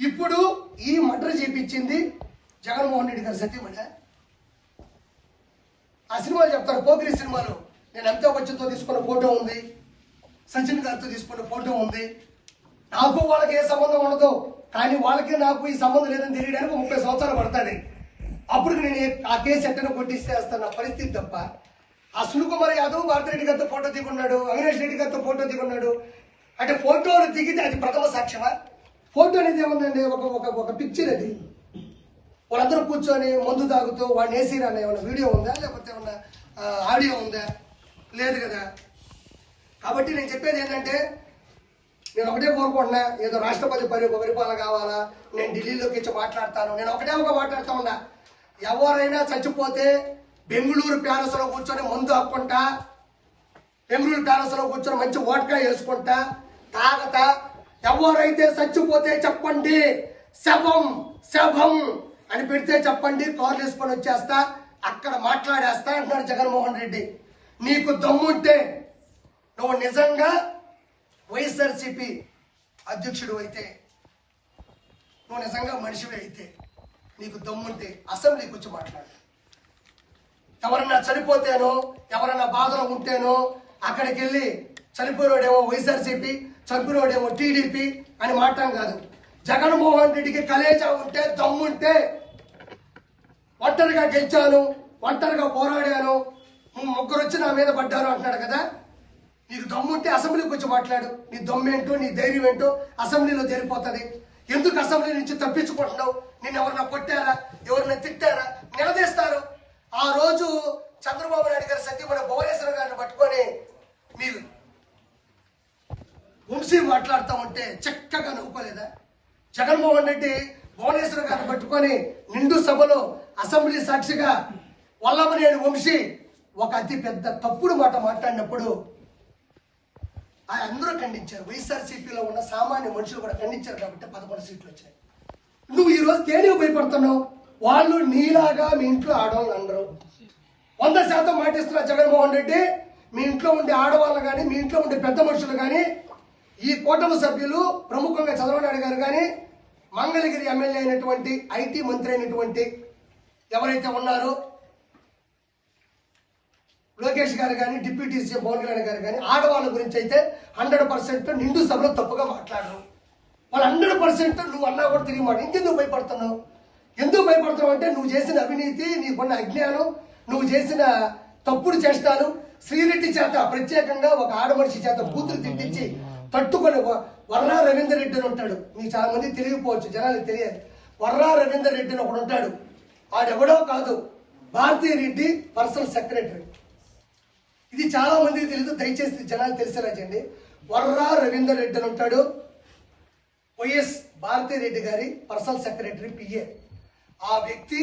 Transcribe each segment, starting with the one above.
ఇప్పుడు ఈ మర్డర్ చేపించింది జగన్మోహన్ రెడ్డి గారి సత్యమణ ఆ సినిమాలు చెప్తారు పోకిరి సినిమాలు. నేను అమితాబ్ బచ్చన్తో తీసుకున్న ఫోటో ఉంది. సచిన్ గారితో తీసుకున్న ఫోటో ఉంది. నాకు వాళ్ళకి ఏ సంబంధం ఉండదు. కానీ వాళ్ళకి నాకు ఈ సంబంధం లేదని తెలియడానికి ముప్పై సంవత్సరాలు పడుతుంది. అప్పుడు నేను ఆ కేసు ఎట్టను కొట్టిస్తేస్తున్న పరిస్థితి తప్ప ఆ సునీల్ యాదవ్ భారతిరెడ్డి గారితో ఫోటో దిగున్నాడు అవినాష్ రెడ్డి గారితో ఫోటో దిగున్నాడు. అంటే ఫోటోలు దిగితే అది ప్రథమ సాక్ష్యమా? ఫోటో అనేది ఏముందండి? ఒక ఒక ఒక పిక్చర్ అది. వాళ్ళందరూ కూర్చొని మందు తాగుతూ వాడిని వేసిరా అన్న ఏమన్నా వీడియో ఉందా? లేకపోతే ఏమన్నా ఆడియో ఉందా? లేదు కదా. కాబట్టి నేను చెప్పేది ఏంటంటే నేను ఒకటే కోరుకుంటున్నా ఏదో రాష్ట్రపతి పరి పరిపాలన కావాలా? నేను ఢిల్లీలోకి వచ్చి మాట్లాడతాను. నేను ఒకటే ఒక మాట్లాడుతూ ఉన్నా. ఎవరైనా చచ్చిపోతే బెంగళూరు ప్యాలెస్లో కూర్చొని మందు హక్కుంటా బెంగళూరు ప్యాలెస్లో కూర్చొని మంచి ఓట్కా వేసుకుంటా తాగతా ఎవరైతే చచ్చిపోతే చెప్పండి శవం శవం అని పెడితే చెప్పండి కార్లు వేసుకొని వచ్చేస్తా అక్కడ మాట్లాడేస్తా అంటున్నాడు జగన్మోహన్ రెడ్డి. నీకు దమ్ముంటే నువ్వు నిజంగా వైఎస్ఆర్సిపి అధ్యక్షుడు అయితే నువ్వు నిజంగా మనిషివి అయితే నీకు దమ్ముంటే అసెంబ్లీకి వచ్చి మాట్లాడు. ఎవరన్నా చనిపోతేనో ఎవరన్నా బాధలో ఉంటేనో అక్కడికి వెళ్ళి చనిపోయాడేమో వైఎస్ఆర్సీపీ చంపినోడేమో టీడీపీ అని మాట్లాం కాదు. జగన్మోహన్ రెడ్డికి కలేజా ఉంటే దమ్ముంటే ఒంటరిగా గెలిచాను ఒంటరిగా పోరాడాను ముగ్గురు వచ్చి నా మీద పడ్డారు అంటున్నాడు కదా. నీకు దమ్ముంటే అసెంబ్లీకి వచ్చి మాట్లాడు. నీ దమ్మేంటో నీ ధైర్యం ఏంటో అసెంబ్లీలో జరిగిపోతుంది ఎందుకు అసెంబ్లీ నుంచి తప్పించుకుంటున్నావు? నేను ఎవరన్నా కొట్టారా? ఎవరన్నా తిట్టారా? నిలదీస్తారు. ఆ రోజు చంద్రబాబు నాయుడు గారి సత్యమణ భువనేశ్వర గారిని పట్టుకొని మీరు వంశీ మాట్లాడుతూ ఉంటే చక్కగా నవ్వుకోలేదా? జగన్మోహన్ రెడ్డి భువనేశ్వర గారిని పట్టుకొని నిండు సభలో అసెంబ్లీ సాక్షిగా వల్లభనేని వంశీ ఒక అతి పెద్ద తప్పుడు మాట మాట్లాడినప్పుడు ఆ అందరూ ఖండించారు. వైఎస్ఆర్సీపీలో ఉన్న సామాన్య మనుషులు కూడా ఖండించారు కాబట్టి పదకొండు సీట్లు వచ్చాయి. నువ్వు ఈరోజు రోజు దేనికి భయపడుతున్నావు? వాళ్ళు నీలాగా మీ ఇంట్లో ఆడవాళ్ళు అందరు వంద శాతం మాటిస్తున్న జగన్మోహన్ రెడ్డి. మీ ఇంట్లో ఉండే ఆడవాళ్ళు కానీ మీ ఇంట్లో ఉండే పెద్ద మనుషులు కానీ ఈ కూటమి సభ్యులు ప్రముఖంగా చంద్రబాబు గారు కానీ మంగళగిరి ఎమ్మెల్యే అయినటువంటి ఐటీ మంత్రి అయినటువంటి ఎవరైతే ఉన్నారో లోకేష్ గారు కానీ డిప్యూటీ సీఎం పవన్ కళ్యాణ్ గారు కానీ ఆడవాళ్ళ గురించి అయితే హండ్రెడ్ పర్సెంట్ నిండు సభలో తప్పుగా మాట్లాడరు. వాళ్ళు హండ్రెడ్ పర్సెంట్ నువ్వు అన్నా కూడా తిరిగి మాట ఇంకెందుకు భయపడుతున్నావు? ఎందుకు భయపడుతున్నావు అంటే నువ్వు చేసిన అవినీతి నీకున్న అజ్ఞానం నువ్వు చేసిన తప్పుడు చేష్టాలు శ్రీరెడ్డి చేత ప్రత్యేకంగా ఒక ఆడమనిషి చేత కూతురు తిట్టించి తట్టుకొని వ- వర్రా రవీందర్ రెడ్డి అని ఉంటాడు. మీకు చాలా మంది తెలియకపోవచ్చు జనాలకు తెలియదు వర్రా రవీందర్ రెడ్డి అని ఒకడు ఉంటాడు. ఆడెవడో కాదు భారతీయ రెడ్డి పర్సనల్ సెక్రటరీ. ఇది చాలా మందికి తెలియదు దయచేసి జనాలు తెలిసేలా చేయండి. వర్రా రవీందర్ రెడ్డి అని ఉంటాడు. వైఎస్ భారతీ రెడ్డి గారి పర్సనల్ సెక్రటరీ పిఏ ఆ వ్యక్తి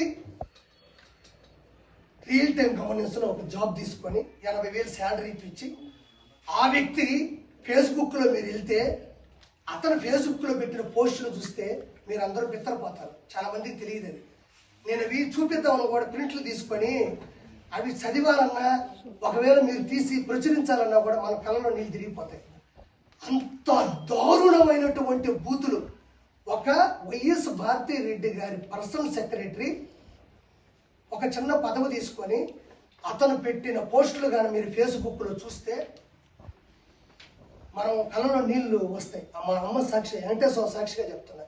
రియల్ టైం గవర్నెన్స్లో ఒక జాబ్ తీసుకొని ఎనభై వేలు శాలరీ ఇచ్చి ఆ వ్యక్తి ఫేస్బుక్లో మీరు వెళ్తే అతను ఫేస్బుక్లో పెట్టిన పోస్టులు చూస్తే మీరు అందరూ బిత్తరపోతారు చాలామందికి తెలియదు అది. నేను అవి చూపిద్దామని కూడా ప్రింట్లు తీసుకొని అవి చదివాలన్నా ఒకవేళ మీరు తీసి ప్రచురించాలన్నా కూడా మన కళ్ళలో నీళ్ళు తిరిగిపోతాయి. అంత దారుణమైనటువంటి బూతులు. ఒక వైఎస్ భారతీ రెడ్డి గారి పర్సనల్ సెక్రటరీ ఒక చిన్న పదవి తీసుకొని అతను పెట్టిన పోస్టులు కానీ మీరు ఫేస్బుక్లో చూస్తే మనం కళ్ళలో నీళ్ళు వస్తాయి. మా అమ్మ సాక్షి వెంకటేశ్వర సాక్షిగా చెప్తున్నా.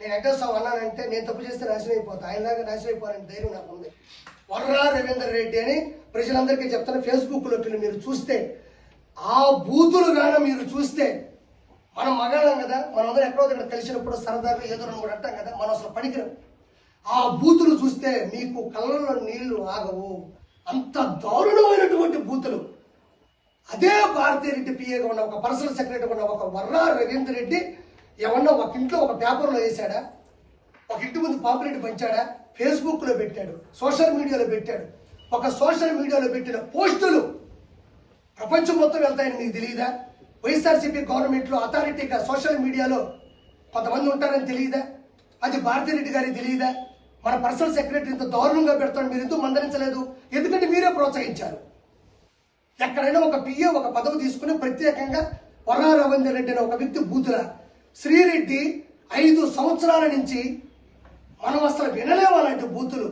నేను వెంకటేశ్వర అన్నానంటే నేను తప్పు చేస్తే నాశనం అయిపోతా. ఆయనలాగా నాశనం అయిపోవాలని ధైర్యం నాకు ఉంది. వర్రా రవీందర్ రెడ్డి అని ప్రజలందరికీ చెప్తాను ఫేస్బుక్లోకి మీరు చూస్తే ఆ బూతులు కానీ మీరు చూస్తే మనం మగాళ్ళం కదా మనం అందరం ఎక్కడో దగ్గర కలిసినప్పుడు సరదాగా ఏదో కూడా అంటాం కదా మనం అసలు పనికిరం. ఆ బూతులు చూస్తే మీకు కళ్ళలో నీళ్ళు ఆగవు. అంత దారుణమైనటువంటి బూతులు. అదే భారతీయ రెడ్డి పిఏగా ఉన్న ఒక పర్సనల్ సెక్రటరీ ఉన్న ఒక వర్రా రవీంద్ర రెడ్డి ఏమన్నా ఒక ఇంట్లో ఒక పేపర్లో వేసాడా ఒక ఇంటి ముందు పాపులేట్ పంచాడా? ఫేస్బుక్లో పెట్టాడు సోషల్ మీడియాలో పెట్టాడు. ఒక సోషల్ మీడియాలో పెట్టిన పోస్టులు ప్రపంచం మొత్తం వెళ్తాయని మీకు తెలియదా? వైఎస్ఆర్సీపీ గవర్నమెంట్లో అథారిటీగా సోషల్ మీడియాలో కొంతమంది ఉంటారని తెలియదా? అది భారతీ రెడ్డి గారికి తెలియదా? మన పర్సనల్ సెక్రటరీ ఇంత దారుణంగా పెడతాడు మీరు ఎందుకు మందరించలేదు ఎందుకంటే మీరే ప్రోత్సహించారు. ఎక్కడైనా ఒక పిఏ ఒక పదవి తీసుకుని ప్రత్యేకంగా వరా రవీందర్ రెడ్డి అనే ఒక వ్యక్తి బూతుల. శ్రీరెడ్డి ఐదు సంవత్సరాల నుంచి మనం అసలు వినలేము అలాంటి బూతులు.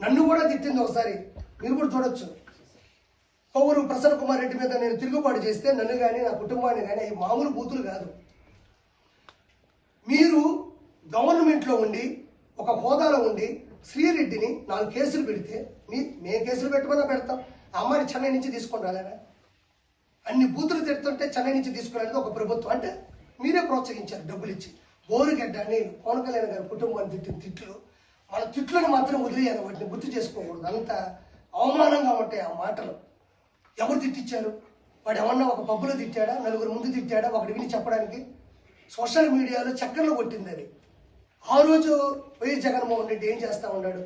నన్ను కూడా తిట్టింది ఒకసారి. మీరు కూడా చూడొచ్చు. కొవ్వూరు ప్రసన్న కుమార్ రెడ్డి మీద నేను తిరుగుబాటు చేస్తే నన్ను కానీ నా కుటుంబాన్ని కానీ అవి మామూలు బూతులు కాదు. మీరు గవర్నమెంట్లో ఉండి ఒక హోదాలో ఉండి శ్రీరెడ్డిని నాలుగు కేసులు పెడితే మీ మే కేసులు పెట్టమన్నా పెడతాం. ఆ అమ్మాయిని చెన్నై నుంచి తీసుకొని రాలేరా? అన్ని బూతులు తిడుతుంటే చెన్నై నుంచి తీసుకురాలేదు ఒక ప్రభుత్వం. అంటే మీరే ప్రోత్సహించారు డబ్బులు ఇచ్చి. బోరుగడ్డ అని పవన్ కళ్యాణ్ గారి కుటుంబాన్ని తిట్టిన తిట్లు. మన తిట్లను మాత్రం వదిలేయాలి వాటిని గుర్తు చేసుకోకూడదు. అంత అవమానంగా ఉంటాయి ఆ మాటలు. ఎవరు తిట్టించారు వాడు ఏమన్నా ఒక పబ్బులో తిట్టాడా? నలుగురు ముందు తిట్టాడా? ఒకటి విని చెప్పడానికి? సోషల్ మీడియాలో చక్కర్లు కొట్టింది అది. ఆ రోజు వైఎస్ జగన్మోహన్ రెడ్డి ఏం చేస్తూ ఉన్నాడు?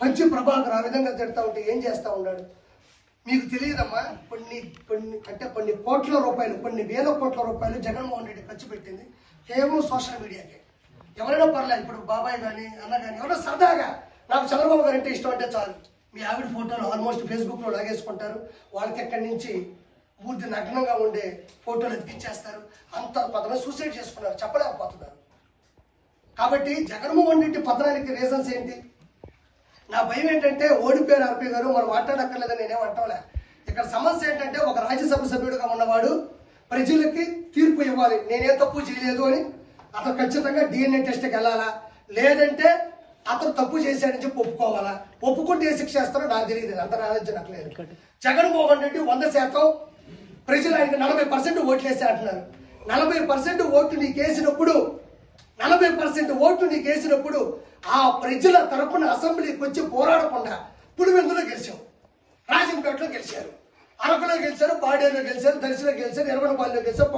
పంచి ప్రభాకర్ ఆ విధంగా తిడతా ఉంటే ఏం చేస్తూ ఉన్నాడు? మీకు తెలియదమ్మా కొన్ని కొన్ని అంటే కొన్ని కోట్ల రూపాయలు కొన్ని వేల కోట్ల రూపాయలు జగన్మోహన్ రెడ్డి ఖర్చు పెట్టింది కేవలం సోషల్ మీడియాకే. ఎవరైనా పర్లేదు ఇప్పుడు బాబాయ్ కానీ అన్న కానీ ఎవరైనా సరదాగా నాకు చంద్రబాబు గారు అంటే ఇష్టం అంటే చాలు. మీ ఆవిడ ఫోటోలు ఆల్మోస్ట్ ఫేస్బుక్లో లాగేసుకుంటారు. వాళ్ళకి ఎక్కడి నుంచి పూర్తి నగ్నంగా ఉండే ఫోటోలు ఎత్తికిచ్చేస్తారు అంత కొంతమంది సూసైడ్ చేసుకున్నారు చెప్పలేకపోతున్నారు. కాబట్టి జగన్మోహన్ రెడ్డి పతనానికి రీజన్స్ ఏంటి? నా భయం ఏంటంటే ఓడిపోయారు ఆర్పీ గారు మనం మాట్లాడక్కర్లేదని నేనేం అంటాంలే ఇక్కడ సమస్య ఏంటంటే ఒక రాజ్యసభ సభ్యుడిగా ఉన్నవాడు ప్రజలకి తీర్పు ఇవ్వాలి. నేనే తప్పు చేయలేదు అని అతను ఖచ్చితంగా డిఎన్ఏ టెస్ట్కి వెళ్ళాలా? లేదంటే అతను తప్పు చేశాడని చెప్పి ఒప్పుకోవాలా? ఒప్పుకుంటే ఏ శిక్ష వేస్తారో నాకు తెలియదు. అంత నాలెడ్జ్ నాకు లేదు. జగన్మోహన్ రెడ్డి వంద శాతం ప్రజలు ఆయనకి నలభై పర్సెంట్ ఓట్లు వేసి అంటున్నారు నలభై పర్సెంట్ ఓట్లు నీకు వేసినప్పుడు నలభై పర్సెంట్ ఓట్లు నీకు వేసినప్పుడు ఆ ప్రజల తరపున అసెంబ్లీకి వచ్చి పోరాడకుండా పులివెందులో గెలిచాం రాజంపేటలో గెలిచారు. అరకులో గెలిచారు పాడేరులో గెలిచారు దర్శిలో గెలిచారు ఎర్రగొండపాలెంలో గెలిచారు